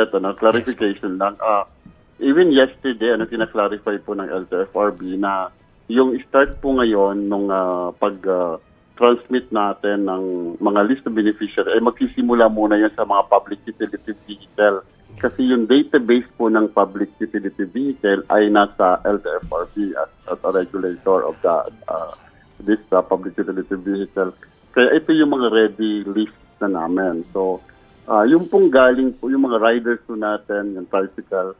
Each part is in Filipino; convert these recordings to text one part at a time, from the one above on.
Ito na, clarification lang. Ah, even yesterday, ano, kinaklarify po ng LTFRB na yung start po ngayon nung ah, pag ah, transmit natin ng mga list of beneficiary ay magsisimula muna yan sa mga public utility vehicle. Kasi yung database po ng public utility vehicle ay nasa LTFRB as, as a regulator of the ah, this uh, public utility vehicle. Kaya ito yung mga ready list na namin. So, ah yung pong galing po, yung mga riders po natin, yung tricycle,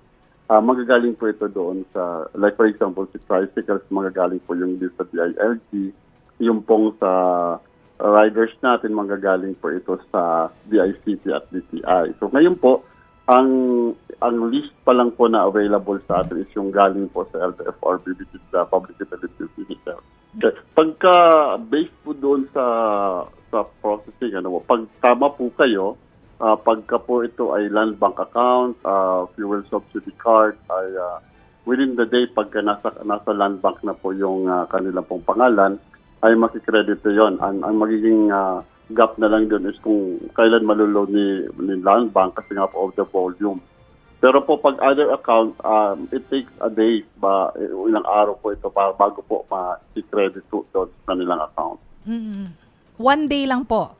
ah magagaling po ito doon sa, like for example, si tricycles, magagaling po yung sa DILG, yung pong sa riders natin, magagaling po ito sa DICT at DTI. So ngayon po, ang ang list pa lang po na available sa atin is yung galing po sa LTFRB, which is the Public Utility Vehicle. Okay. Pagka based po doon sa sa processing, ano pag tama po kayo, ah, pagka po ito ay land bank account, ah, fuel subsidy card, ay ah, within the day, pagka nasa, nasa land bank na po yung ah, kanilang pong pangalan, ay makikredito yon. Ang, ang magiging ah, gap na lang doon is kung kailan maluload ni, ni land bank kasi nga po of the volume. Pero po pag other account, um, it takes a day ba eh, ilang araw po ito para bago po ma-credit po doon sa kanilang account. Mm-mm. One day lang po.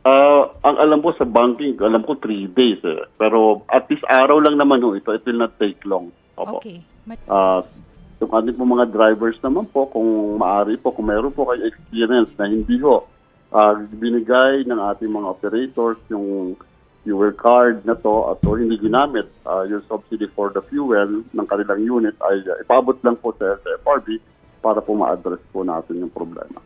Ah, ang alam ko sa banking, alam ko three days eh. Pero at least araw lang naman ho ito. It will not take long. Opo. Okay. Ma- Ah, yung ating po mga drivers naman po, kung maaari po, kung meron po kayo experience na hindi ho, ah, binigay ng ating mga operators yung fuel card na to at o hindi ginamit ah, yung subsidy for the fuel ng kanilang unit ay ah, ipabot lang po sa SFRB para po ma-address po natin yung problema.